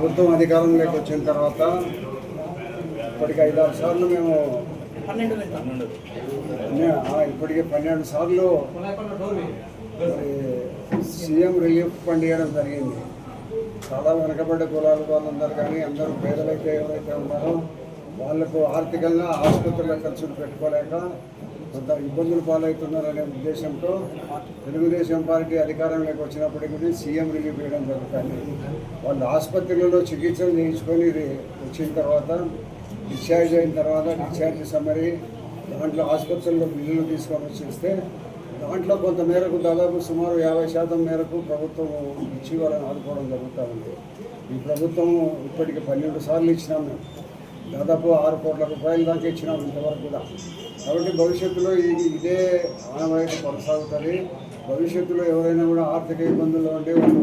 ప్రభుత్వం అధికారంలోకి వచ్చిన తర్వాత ఇప్పటికి ఐదారు సార్లు మేము ఇప్పటికి పన్నెండు సార్లు సీఎం రిలీఫ్ ఫండ్ ఇవ్వడం జరిగింది. చాలా వెనకబడ్డ కులాల వాళ్ళందరూ కానీ అందరూ పేదలైతే ఎవరైతే ఉన్నారో వాళ్ళకు ఆర్థికంగా ఆసుపత్రుల ఖర్చులు పెట్టుకోలేక కొంత ఇబ్బందులు పాలవుతున్నారనే ఉద్దేశంతో తెలుగుదేశం పార్టీ అధికారంలోకి వచ్చినప్పటికీ కూడా సీఎం రిలీఫ్ ఇవ్వడం జరుగుతుంది. వాళ్ళు ఆసుపత్రులలో చికిత్సలు చేయించుకొని వచ్చిన తర్వాత డిశ్చార్జ్ అయిన తర్వాత డిశ్చార్జ్ సమ్మరి దాంట్లో ఆసుపత్రుల్లో బిల్లులు తీసుకొని వచ్చేస్తే దాంట్లో కొంత మేరకు దాదాపు సుమారు యాభై శాతం మేరకు ప్రభుత్వం ఇచ్చి వాళ్ళని ఆదుకోవడం జరుగుతూ ఉంది. ఈ ప్రభుత్వం ఇప్పటికి పన్నెండు సార్లు ఇచ్చినాం మేము. దాదాపు ఆరు కోట్ల రూపాయల దాకా ఇచ్చినాం ఇంతవరకు కూడా. కాబట్టి భవిష్యత్తులో ఇది ఇదే ఆనవాయితీ కొనసాగుతుంది. భవిష్యత్తులో ఎవరైనా కూడా ఆర్థిక ఇబ్బందుల్లో ఉండి వాళ్ళు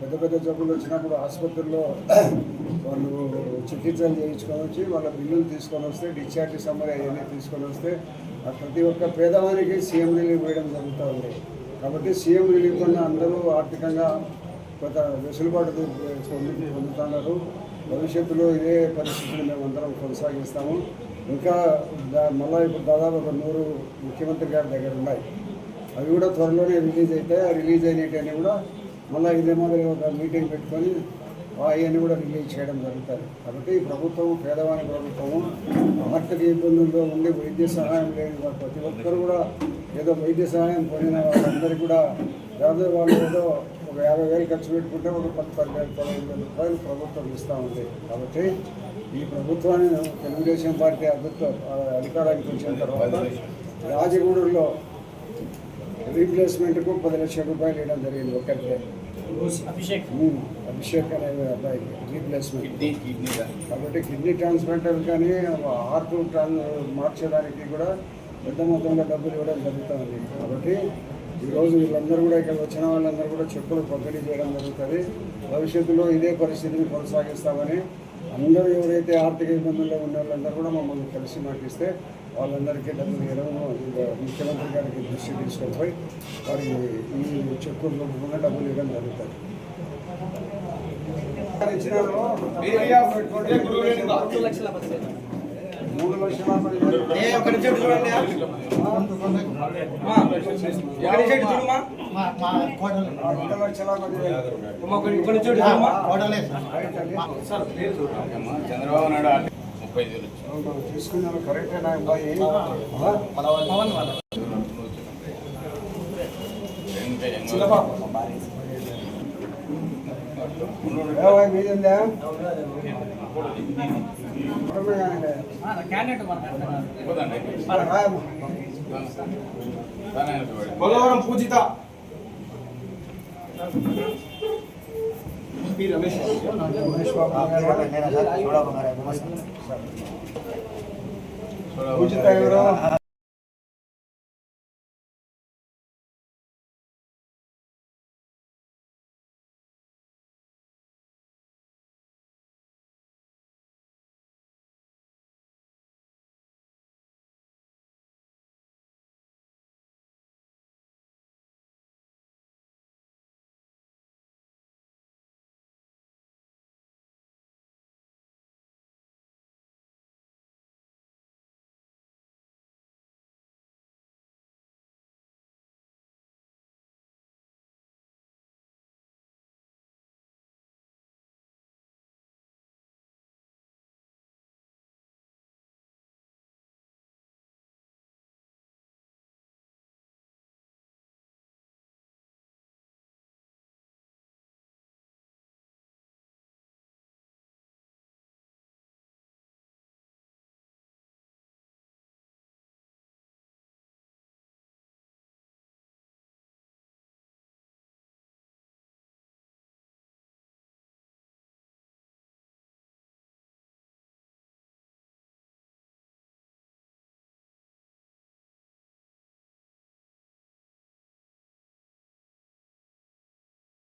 పెద్ద పెద్ద జబ్బులు వచ్చినప్పుడు ఆసుపత్రుల్లో వాళ్ళు చికిత్సలు చేయించుకొని వచ్చి వాళ్ళ బిల్లులు తీసుకొని వస్తే డిశ్చార్జ్ సమ్మర్ అవన్నీ తీసుకొని వస్తే ఆ ప్రతి ఒక్క పేదవానికి సీఎం రిలీఫ్ వేయడం జరుగుతూ ఉంది. కాబట్టి సీఎం రిలీఫ్ వల్ల అందరూ ఆర్థికంగా కొంత వెసులుబాటు పొందుతున్నారు. భవిష్యత్తులో ఇదే పరిస్థితిని మేమందరం కొనసాగిస్తాము. ఇంకా మళ్ళీ మళ్ళా ఇప్పుడు దాదాపు ఒక నూరు ముఖ్యమంత్రి గారి దగ్గర ఉన్నాయి. అవి కూడా త్వరలోనే రిలీజ్ అవుతాయి ఆ రిలీజ్ అయినవి కూడా మళ్ళీ ఇదే మాదిరి ఒక మీటింగ్ పెట్టుకొని అవన్నీ కూడా రిలీజ్ చేయడం జరుగుతుంది కాబట్టి ప్రభుత్వం పేదవాని ప్రభుత్వము ఆర్థిక ఇబ్బందుల్లో ఉండి వైద్య సహాయం లేని వారు ప్రతి ఒక్కరు కూడా ఏదో వైద్య సహాయం పొందిన వాళ్ళందరికీ కూడా దాదాపు వాళ్ళు ఏదో ఒక యాభై వేలు ఖర్చు పెట్టుకుంటే ఒక పది పదివేలు పదిహేను వేల రూపాయలు ప్రభుత్వం ఇస్తూ ఉంది. కాబట్టి ఈ ప్రభుత్వాన్ని తెలుగుదేశం పార్టీ అధిక అధికారానికి వచ్చిన తర్వాత రాజగూడలో రీప్లేస్మెంట్కు పది లక్షల రూపాయలు ఇవ్వడం జరిగింది ఒక్కరికే అభిషేక్. అభిషేక్ అనే అబ్బాయికి రీప్లేస్మెంట్. కిడ్నీ కిడ్నీ కాబట్టి కిడ్నీ ట్రాన్స్ప్లాంటర్ కానీ హార్ట్ ట్రాన్ మార్చడానికి కూడా పెద్ద మొత్తంలో డబ్బులు ఇవ్వడం జరుగుతుంది. కాబట్టి ఈరోజు వీళ్ళందరూ కూడా ఇక్కడ వచ్చిన వాళ్ళందరూ కూడా చెక్కులు పంపిణీ చేయడం జరుగుతుంది. భవిష్యత్తులో ఇదే పరిస్థితిని కొనసాగిస్తామని అందరూ ఎవరైతే ఆర్థిక ఇబ్బందుల్లో ఉన్న వాళ్ళందరూ కూడా మమ్మల్ని కలిసి మాటిస్తే వాళ్ళందరికీ డబ్బులు ఇవ్వడం ఇంకా ముఖ్యమంత్రి గారికి దృష్టి తీసుకొని పోయి వారికి ఈ చెక్కుల రూపంగా డబ్బులు ఇవ్వడం జరుగుతుంది. ఇచ్చినారు చంద్రబాబు నాయుడు ముప్పై తీసుకున్నాను కరెక్టేనా అబ్బాయి పవన్ మీదిందా క్యాండిడేట్ మాట్లాడుతున్నారు పోదండి. రాయమ్మా దాని ఆయనకు వాడు. పోలవరం పూజిత రమేష్ బాబు గారు. చూడవా. పూజిత ఎవరు